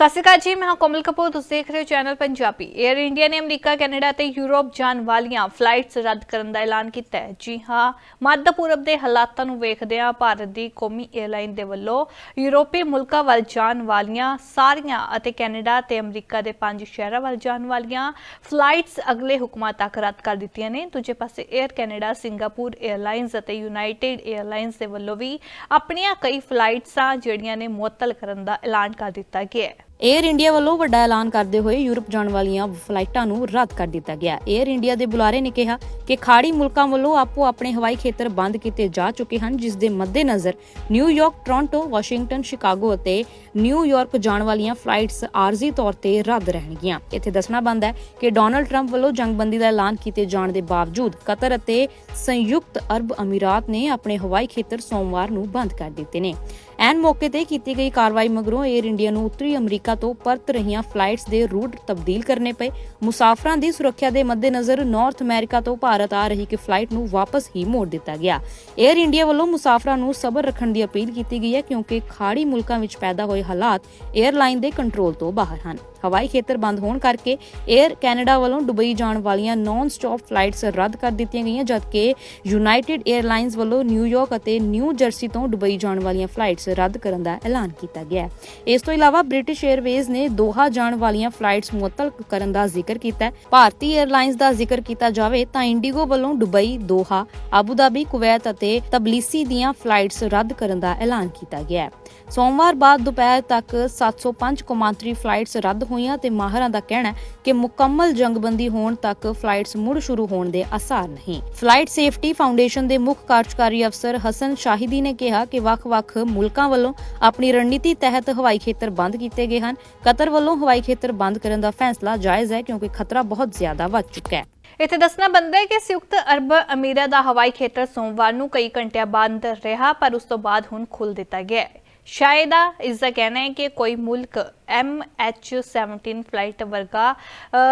ਸਤਿ ਸ਼੍ਰੀ ਅਕਾਲ ਜੀ, ਮੈਂ ਕੋਮਲ ਕਪੂਰ, ਤੁਸੀਂ ਦੇਖ ਰਹੇ ਹੋ ਚੈਨਲ ਪੰਜਾਬੀ। 에ਅਰ ਇੰਡੀਆ ਨੇ ਅਮਰੀਕਾ, ਕੈਨੇਡਾ ਤੇ ਯੂਰਪ ਜਾਣ ਵਾਲੀਆਂ ਫਲਾਈਟਸ ਰੱਦ ਕਰਨ ਦਾ ਐਲਾਨ ਕੀਤਾ ਹੈ। ਜੀ ਹਾਂ, ਮੱਧ ਪੂਰਬ ਦੇ ਹਾਲਾਤਾਂ ਨੂੰ ਵੇਖਦਿਆਂ ਭਾਰਤ ਦੀ ਕੌਮੀ 에ਅਰਲਾਈਨ ਦੇ ਵੱਲੋਂ ਯੂਰੋਪੀ ਮੁਲਕਾਂ ਵੱਲ ਜਾਣ ਵਾਲੀਆਂ ਸਾਰੀਆਂ ਅਤੇ ਕੈਨੇਡਾ ਤੇ ਅਮਰੀਕਾ ਦੇ ਪੰਜ ਸ਼ਹਿਰਾਂ ਵੱਲ ਜਾਣ ਵਾਲੀਆਂ ਫਲਾਈਟਸ ਅਗਲੇ ਹੁਕਮਾਂ ਤੱਕ ਰੱਦ ਕਰ ਦਿੱਤੀਆਂ ਨੇ। ਦੂਜੇ ਪਾਸੇ 에ਅਰ ਕੈਨੇਡਾ ਸਿੰਗਾਪੁਰ 에ਅਰਲਾਈਨਸ ਅਤੇ ਯੂਨਾਈਟਿਡ 에ਅਰਲਾਈਨਸ ਦੇ ਵੱਲੋਂ ਵੀ ਆਪਣੀਆਂ ਕਈ ਫਲਾਈਟਸਾਂ ਜਿਹੜੀਆਂ ਨੇ ਮੁਅੱਤਲ ਕਰਨ ਦਾ ਐਲਾਨ ਕਰ ਦਿੱਤਾ ਗਿਆ ਹੈ। 에ਅਰ ਇੰਡੀਆ ਵੱਲੋਂ ਵੱਡਾ ਐਲਾਨ ਕਰਦੇ ਹੋਏ ਯੂਰਪ ਜਾਣ ਵਾਲੀਆਂ ਫਲਾਈਟਾਂ ਨੂੰ ਰੱਦ ਕਰ ਦਿੱਤਾ ਗਿਆ। 에ਅਰ ਇੰਡੀਆ ਦੇ ਬੁਲਾਰੇ ਨੇ ਕਿਹਾ ਕਿ ਖਾੜੀ ਮੁਲਕਾਂ ਵੱਲੋਂ ਆਪੋ ਆਪਣੇ ਹਵਾਈ ਖੇਤਰ ਬੰਦ ਕੀਤੇ ਜਾ ਚੁੱਕੇ ਹਨ ਜਿਸ ਦੇ ਮੱਦੇਨਜ਼ਰ New York, Toronto, Washington, Chicago ਅਤੇ ਨਿਊਯਾਰਕ ਜਾਣ ਵਾਲੀਆਂ ਫਲਾਈਟਸ ਆਰਜ਼ੀ ਤੌਰ ਤੇ ਰੱਦ ਰਹਿਣਗੀਆਂ। ਇੱਥੇ ਦੱਸਣਾ ਬੰਦ ਹੈ ਕਿ ਡੋਨਲਡ ਟਰੰਪ ਵੱਲੋਂ ਜੰਗਬੰਦੀ ਦਾ ਐਲਾਨ ਕੀਤੇ ਜਾਣ ਦੇ ਬਾਵਜੂਦ ਕਤਰ ਅਤੇ ਸੰਯੁਕਤ ਅਰਬ ਅਮੀਰਾਤ ਨੇ ਆਪਣੇ ਹਵਾਈ ਖੇਤਰ ਸੋਮਵਾਰ ਨੂੰ ਬੰਦ ਕਰ ਦਿੱਤੇ ਨੇ। ਐਨ ਮੌਕੇ ਤੇ ਕੀਤੀ ਗਈ ਕਾਰਵਾਈ ਮਗਰੋਂ 에ਅਰ ਇੰਡੀਆ ਨੂੰ ਉੱਤਰੀ ਅਮਰੀਕਾ ਤੋਂ ਪਰਤ ਰਹੀਆਂ ਫਲਾਈਟਸ ਦੇ ਰੂਟ ਤਬਦੀਲ ਕਰਨੇ ਪਏ। ਮੁਸਾਫਰਾਂ ਦੀ ਸੁਰੱਖਿਆ ਦੇ ਮੱਦੇਨਜ਼ਰ ਨਾਰਥ ਅਮਰੀਕਾ ਤੋਂ ਭਾਰਤ ਆ ਰਹੀ ਇੱਕ ਫਲਾਈਟ ਨੂੰ ਵਾਪਸ ਹੀ ਮੋੜ ਦਿੱਤਾ ਗਿਆ। 에ਅਰ ਇੰਡੀਆ ਵੱਲੋਂ ਮੁਸਾਫਰਾਂ ਨੂੰ ਸਬਰ ਰੱਖਣ ਦੀ ਅਪੀਲ ਕੀਤੀ ਗਈ ਹੈ ਕਿਉਂਕਿ ਖਾੜੀ ਮੁਲਕਾਂ ਵਿੱਚ ਪੈਦਾ ਹੋਏ ਹਾਲਾਤ 에ਅਰਲਾਈਨ ਦੇ ਕੰਟਰੋਲ ਤੋਂ ਬਾਹਰ ਹਨ। ਹਵਾਈ ਖੇਤਰ ਬੰਦ ਹੋਣ ਕਰਕੇ 에ਅਰ ਕੈਨੇਡਾ ਵੱਲੋਂ ਦੁਬਈ ਜਾਣ ਵਾਲੀਆਂ ਨਾਨ ਸਟਾਪ ਫਲਾਈਟਸ ਰੱਦ ਕਰ ਦਿੱਤੀਆਂ ਗਈਆਂ, ਜਦਕਿ ਯੂਨਾਈਟਿਡ 에ਅਰਲਾਈਨਸ ਵੱਲੋਂ ਨਿਊਯਾਰਕ ਅਤੇ ਨਿਊ ਜਰਸੀ ਤੋਂ ਦੁਬਈ ਜਾਣ ਵਾਲੀਆਂ ਫਲਾਈਟਸ ਰੱਦ ਕਰਨ ਦਾ ਐਲਾਨ ਕੀਤਾ ਗਿਆ। ਹੈ ਇਸ ਤੋਂ ਇਲਾਵਾ ਬ੍ਰਿਟਿਸ਼ 에ਅਰਵੇਜ਼ ਨੇ ਦੋਹਾ ਜਾਣ ਵਾਲੀਆਂ ਫਲਾਈਟਸ ਮੁਅੱਤਲ ਕਰਨ ਦਾ ਜ਼ਿਕਰ ਕੀਤਾ ਹੈ। ਭਾਰਤੀ 에ਅਰਲਾਈਨਸ ਦਾ ਜ਼ਿਕਰ ਕੀਤਾ ਜਾਵੇ ਤਾਂ ਇੰਡੀਗੋ ਵੱਲੋਂ Dubai, Doha Abu Dhabi Kuwait ਅਤੇ ਤਬਲੀਸੀ ਦੀਆਂ ਫਲਾਈਟਸ ਰੱਦ ਕਰਨ ਦਾ ਐਲਾਨ ਕੀਤਾ ਗਿਆ ਹੈ। ਸੋਮਵਾਰ ਬਾਅਦ ਦੁਪਹਿਰ ਤੱਕ 705 ਕੌਮਾਂਤਰੀ ਫਲਾਈਟਸ ਰੱਦ ਹੋਈਆਂ ਤੇ ਮਾਹਰਾਂ ਦਾ ਕਹਿਣਾ ਹੈ ਕਿ ਮੁਕੰਮਲ ਜੰਗਬੰਦੀ ਹੋਣ ਤੱਕ ਫਲਾਈਟਸ ਮੁੜ ਸ਼ੁਰੂ ਹੋਣ ਦੇ ਆਸਾਰ ਨਹੀਂ। ਫਲਾਈਟ ਸੇਫਟੀ ਫਾਊਂਡੇਸ਼ਨ ਦੇ ਮੁੱਖ ਕਾਰਜਕਾਰੀ ਅਫਸਰ ਹਸਨ ਸ਼ਾਹਿਦੀ ਨੇ ਕਿਹਾ ਕਿ ਵੱਖ-ਵੱਖ ਮੁਲਕਾਂ ਵੱਲੋਂ ਆਪਣੀ ਰਣਨੀਤੀ ਤਹਿਤ ਹਵਾਈ ਖੇਤਰ ਬੰਦ ਕੀਤੇ ਗਏ ਹਨ। ਕਤਰ ਵੱਲੋਂ ਹਵਾਈ ਖੇਤਰ ਬੰਦ ਕਰਨ ਦਾ ਫੈਸਲਾ ਜਾਇਜ਼ ਹੈ ਕਿਉਂਕਿ ਖਤਰਾ ਬਹੁਤ ਜ਼ਿਆਦਾ ਵੱਧ ਚੁੱਕਾ ਹੈ। ਇੱਥੇ ਦੱਸਣਾ ਬੰਦਾ ਹੈ ਕਿ ਸੰਯੁਕਤ ਅਰਬ ਅਮੀਰਾਂ ਦਾ ਹਵਾਈ ਖੇਤਰ ਸੋਮਵਾਰ ਨੂੰ ਕਈ ਘੰਟਿਆਂ ਬੰਦ ਰਿਹਾ, ਪਰ ਉਸ ਤੋਂ ਬਾਅਦ ਹੁਣ ਖੁੱਲ ਦਿੱਤਾ ਗਿਆ ਹੈ। ਸ਼ਾਇਦ ਇਸ ਦਾ ਕਹਿਣਾ ਹੈ ਕਿ ਕੋਈ ਮੁਲਕ MH17 ਫਲਾਈਟ ਵਰਗਾ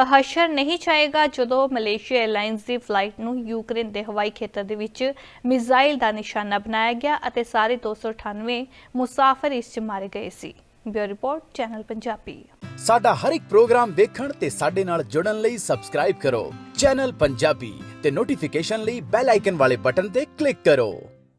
ਹਸ਼ਰ ਨਹੀਂ ਚਾਹੇਗਾ ਜਦੋਂ ਮਲੇਸ਼ੀਆ 에ਅਰਲਾਈਨਸ ਦੀ ਫਲਾਈਟ ਨੂੰ ਯੂਕਰੇਨ ਦੇ ਹਵਾਈ ਖੇਤਰ ਦੇ ਵਿੱਚ ਮਿਜ਼ਾਈਲ ਦਾ ਨਿਸ਼ਾਨਾ ਬਣਾਇਆ ਗਿਆ ਅਤੇ ਸਾਰੇ 298 ਮੁਸਾਫਰ ਇਸ 'ਚ ਮਾਰੇ ਗਏ ਸੀ। Bureau report, channel Punjabi. ਸਾਡਾ ਹਰ ਇੱਕ ਪ੍ਰੋਗਰਾਮ ਦੇਖਣ ਤੇ ਸਾਡੇ ਨਾਲ ਜੁੜਨ ਲਈ ਸਬਸਕ੍ਰਾਈਬ ਕਰੋ। ਚੈਨਲ ਪੰਜਾਬੀ ਤੇ ਨੋਟੀਫਿਕੇਸ਼ਨ ਲਈ ਬੈਲ ਆਈਕਨ ਵਾਲੇ ਬਟਨ ਤੇ ਕਲਿੱਕ ਕਰੋ।